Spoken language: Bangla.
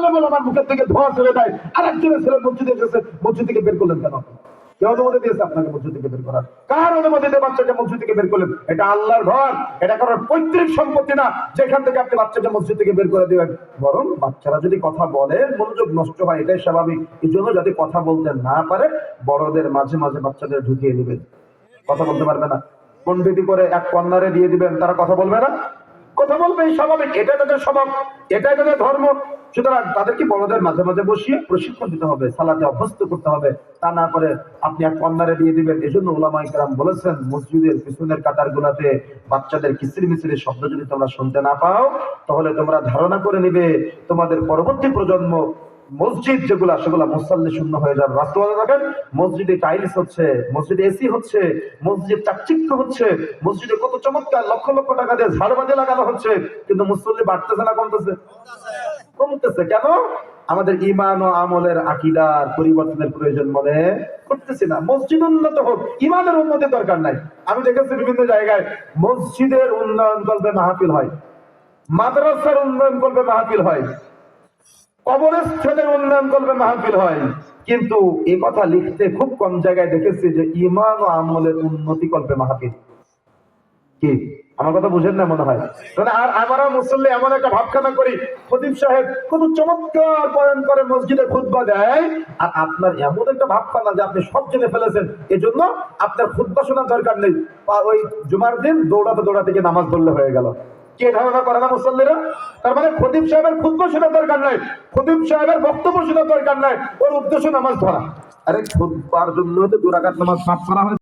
আলেম আমার মুখের থেকে ধোঁয়া ছেড়ে দেয় আর একজনের ছেলে মসজিদে এসেছে, মসজিদ থেকে বের করলেন কেন? অনুমতি দিয়েছে আপনাকে মসজিদ থেকে বের করার? কার অনুমতি দিয়ে মসজিদ থেকে বের করলেন? এটা আল্লাহর ঘর, এটা কারোর পৈতৃক সম্পত্তি না। যেখান থেকে আপনি মসজিদ থেকে বের করে দিবেন। বরং বাচ্চারা যদি কথা বলে, মনোযোগ নষ্ট হয়, এটাই স্বাভাবিক। এই জন্য যাতে কথা বলতে না পারে, বড়দের মাঝে মাঝে বাচ্চাদের ঢুকিয়ে দিবেন। কথা বলতে পারবে না। পন্ডিতি করে এক কন্যারে দিয়ে দিবেন, তারা কথা বলবে না। কথা বলবে, এই স্বাভাবিক এটা তাদের স্বভাব, এটাই তাদের ধর্ম। সুতরাং তাদেরকে বড়দের মাঝে মাঝে বসিয়ে প্রশিক্ষণ দিতে হবে, সালাতে অভ্যস্ত করতে হবে। তা না করে আপনি এক কন্যারে দিয়ে দিবেন। এই জন্য ওলামা ইকরাম বলেছেন, মসজিদের পিছনের কাতার গুলাতে বাচ্চাদের কিসির মিসির শব্দ যদি তোমরা শুনতে না পাও, তাহলে তোমরা ধারণা করে নিবে, তোমাদের পরবর্তী প্রজন্ম মসজিদ যেগুলা, সেগুলা মুসাল্লি শূন্য হয়ে যাবে। বাস্তবতা দেখেন, মসজিদে টাইলস হচ্ছে, মসজিদে এসি হচ্ছে, মসজিদ চাকচিক্য হচ্ছে, মসজিদে কত চমৎকার, লক্ষ লক্ষ টাকা দিয়ে ঝাড়বাতি লাগানো হচ্ছে, কিন্তু মুসল্লি বাড়তেছে না, কমতেছে। কমতেছে কেন? আমাদের ইমান ও আমলের আকিদার পরিবর্তনের প্রয়োজন মনে করতেছি না। মসজিদ উন্নত হোক, ইমানের উন্নতির দরকার নাই। আমি দেখেছি বিভিন্ন জায়গায় মসজিদের উন্নয়ন করবে মাহফিল হয়, মাদ্রাসার উন্নয়ন করবে মাহফিল হয়। কবরস্থানের উন্নয়ন করবে মাহফিল হয়। কিন্তু এ কথা লিখতে খুব কম জায়গায় দেখেছি যে ইমান ও আমলের উন্নতি করবে মাহফিল। কি? আমার কথা বুঝেন না মনে হয়? তাহলে আর আমরা মুসল্লি এমন একটা ভাবখানা করি, খতিব সাহেব কত চমৎকার বয়ান করে মসজিদে খুতবা দেয়, আর আপনার এমন একটা ভাবখানা যে আপনি সব জেনে ফেলেছেন, এজন্য আপনার খুতবা শোনার দরকার নেই। ওই জুমার দিন দৌড়াতে দৌড়াতে গিয়ে নামাজ পড়লে হয়ে গেল। কে ধারণা করে না মুসল্লিরা? তার মানে খতিব সাহেবের ক্ষুদ্র শোনা দরকার নাই। খতিব সাহেবের বক্তব্য শোনা দরকার নাই। ওর উদ্দেশ্য নামাজ ধরা আরে খুব জন্য তো দুরাকাত নামাজ পাঠ করা হয়